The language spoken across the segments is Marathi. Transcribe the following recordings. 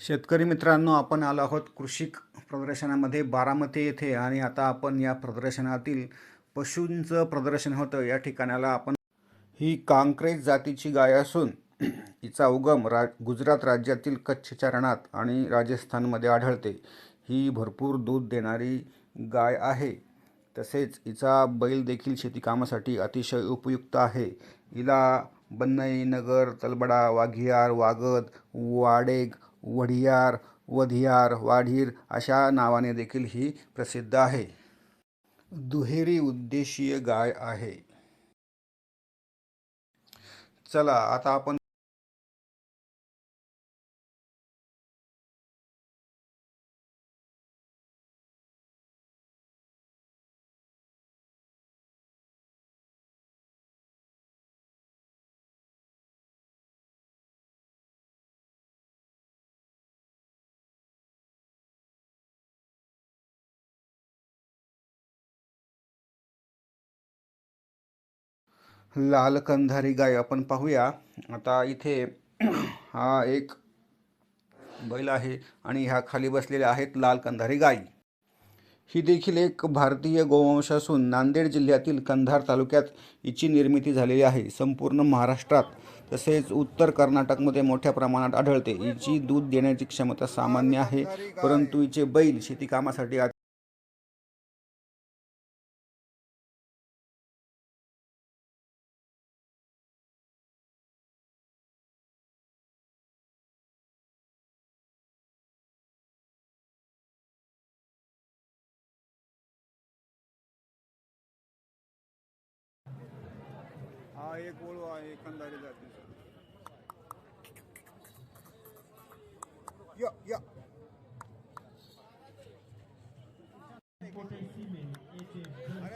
शेतकरी मित्रांनो आपण आलो आहोत कृषिक प्रदर्शनामध्ये बारामती येथे आणि आता आपण या प्रदर्शनातील पशूंचं प्रदर्शन होतं. या ठिकाणाला आपण ही कांक्रेज जातीची गाय असून हिचा उगम रा गुजरात राज्यातील कच्छच्या रणात आणि राजस्थानमध्ये आढळते. ही भरपूर दूध देणारी गाय आहे. तसेच हिचा बैल देखील शेतीकामासाठी अतिशय उपयुक्त आहे. हिला बन्नई नगर तलबडा वाघियार वागद वाडेग वढियार वधियार वाढीर अशा नावाने देखील ही प्रसिद्ध आहे. दुहेरी उद्देशीय गाय आहे. चला आता आपण लाल कंधारी गाय आपण पाहूया. आता इथे हा एक बैल आहे आणि ह्या खाली बसलेल्या आहेत लाल कंधारी गायी ही देखील एक भारतीय गोवंश असून नांदेड जिल्ह्यातील कंधार तालुक्यात हिची निर्मिती झालेली आहे. संपूर्ण महाराष्ट्रात तसेच उत्तर कर्नाटकमध्ये मोठ्या प्रमाणात आढळते. हिची दूध देण्याची क्षमता सामान्य आहे परंतु हिचे बैल शेतीकामासाठी हा एक ओळू आहे एकंदरीत जाते. या या.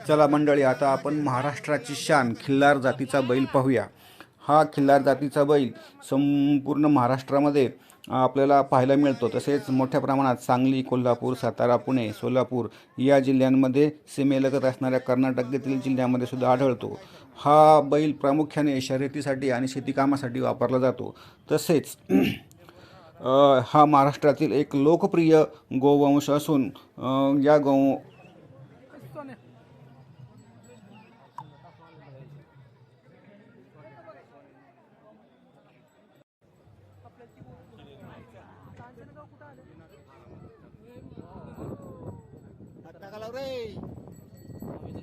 चला मंडळी आता आपण महाराष्ट्राची शान खिल्लार जातीचा बैल पाहूया. हा खिल्लार जातीचा बैल संपूर्ण महाराष्ट्रामध्ये आपल्याला पाहायला मिळतो. तसेच मोठ्या प्रमाणात सांगली कोल्हापूर सातारा पुणे सोलापूर या जिल्ह्यांमध्ये सीमेलगत असणाऱ्या कर्नाटक येथील जिल्ह्यामध्ये सुद्धा आढळतो. हा बैल प्रामुख्याने शर्यतीसाठी आणि शेतीकामासाठी वापरला जातो. तसेच हा महाराष्ट्रातील एक लोकप्रिय गोवंश असून या गो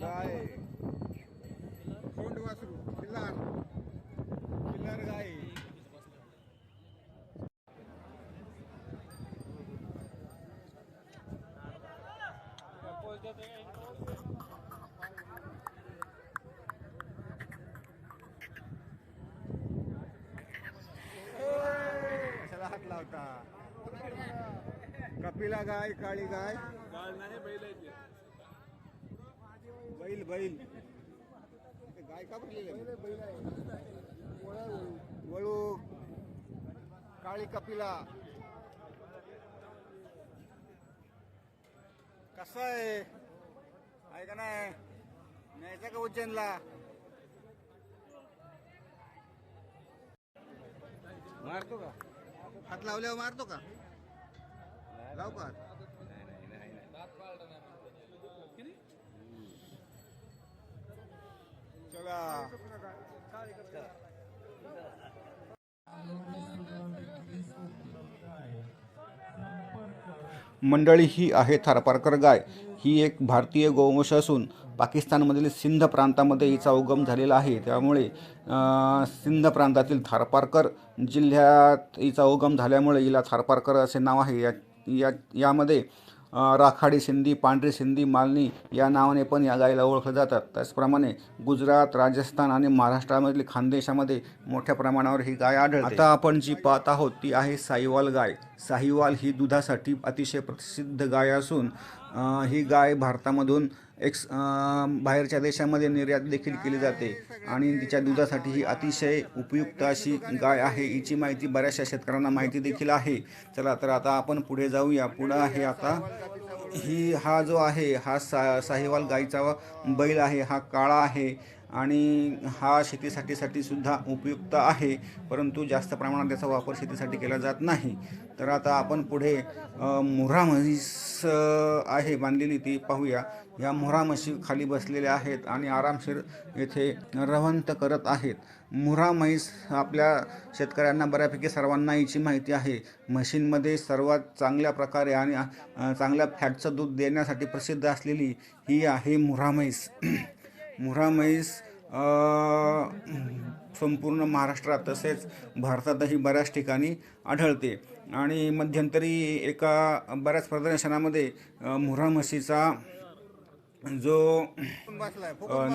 गाय. कोंड वासरू किल्लार किल्लार गाय. हात लावता? कपिला गाय काळी गाय. बैल बैल. बैल गाय का भरलेली? वळू. काळी कपिला. कसं आहे? आहे का नाही? न्यायचं का उज्जैनला? मारतो का? हात लावल्यावर मारतो का? लाव चला. मंडळी ही आहे थारपारकर गाय. ही एक भारतीय गोवंश असून पाकिस्तानमधील सिंध प्रांतामध्ये हिचा उगम झालेला आहे. त्यामुळे सिंध प्रांतातील थारपारकर जिल्ह्यात हिचा उगम झाल्यामुळे हिला थारपारकर असे नाव आहे. या या यामध्ये राखाडी सिंधी पांढरी सिंधी मालनी या नावाने पण या गायीला ओळखलं जातात त्याचप्रमाणे गुजरात राजस्थान आणि महाराष्ट्रामधील खानदेशामध्ये मोठ्या प्रमाणावर ही गाय आढळते. आता आपण जी पाहत आहोत ती आहे साहिवाल गाय. साहिवाल ही दुधासाठी अतिशय प्रसिद्ध गाय असून ही गाय भारतामधून एक्स बाहेरच्या देशामध्ये निर्यात देखील केली जाते आणि तिच्या दुधासाठी ही अतिशय उपयुक्त अशी गाय आहे हिची माहिती बऱ्याचशा शेतकऱ्यांना माहिती देखील आहे. चला तर आता आपण पुढे जाऊया. पुढं आहे आता ही हा जो आहे हा सा साहिवाल गाईचा बैल आहे हा काळा आहे. आणि हा शेतीसाठीसाठी सुद्धा उपयुक्त आहे परंतु जास्त प्रमाणात त्याचा वापर शेतीसाठी केला जात नाही. तर आता आपण पुढे मोहरा म्हैस आहे बांधलेली ती पाहूया. या मोहरा म्हशी खाली बसलेल्या आहेत आणि आरामशीर येथे रवंत करत आहेत. मोहरा म्हैस आपल्या शेतकऱ्यांना बऱ्यापैकी सर्वांना याची माहिती आहे. म्हशींमध्ये सर्वात चांगल्या प्रकारे आणि चांगल्या फॅटचं दूध देण्यासाठी प्रसिद्ध असलेली ही आहे मोहरा म्हैस. मुर्हा म्हैस संपूर्ण महाराष्ट्रात तसेच भारतातही बऱ्याच ठिकाणी आढळते. आणि मध्यंतरी एका बऱ्याच प्रदर्शनामध्ये मुरा म्हशीचा जो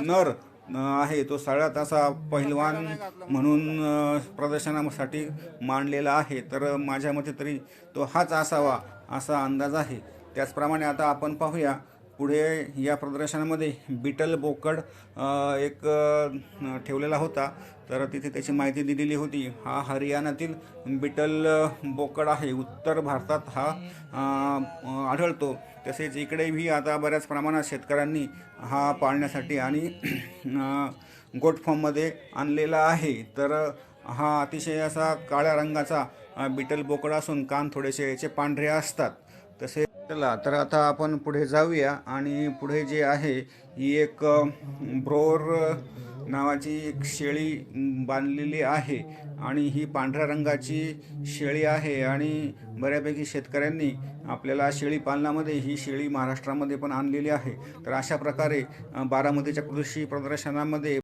नर आहे तो सगळ्यात असा पहिलवान म्हणून प्रदर्शनासाठी मांडलेला आहे. तर माझ्या मते तरी तो हाच असावा असा अंदाज आहे. त्याचप्रमाणे आता आपण पाहूया पुढे या प्रदर्शनामध्ये बिटल बोकड एक ठेवलेला होता. तर तिथे त्याची माहिती दिलेली होती. हा हरियाणातील बिटल बोकड आहे. उत्तर भारतात हा आढळतो. तसेच इकडेही आता बऱ्याच प्रमाणात शेतकऱ्यांनी हा पाळण्यासाठी आणि गोट फॉर्ममध्ये आणलेला आहे. तर हा अतिशय असा काळ्या रंगाचा बिटल बोकड असून कान थोडेसे याचे पांढरे असतात. तसे चला तर आता आपण पुढे जाऊया आणि पुढे जे आहे ही एक ब्रोर नावाची एक शेळी बांधलेली आहे आणि ही पांढऱ्या रंगाची शेळी आहे आणि बऱ्यापैकी शेतकऱ्यांनी आपल्याला शेळी पालनामध्ये ही शेळी महाराष्ट्रामध्ये पण आणलेली आहे. तर अशा प्रकारे बारामतीच्या कृषी प्रदर्शनामध्ये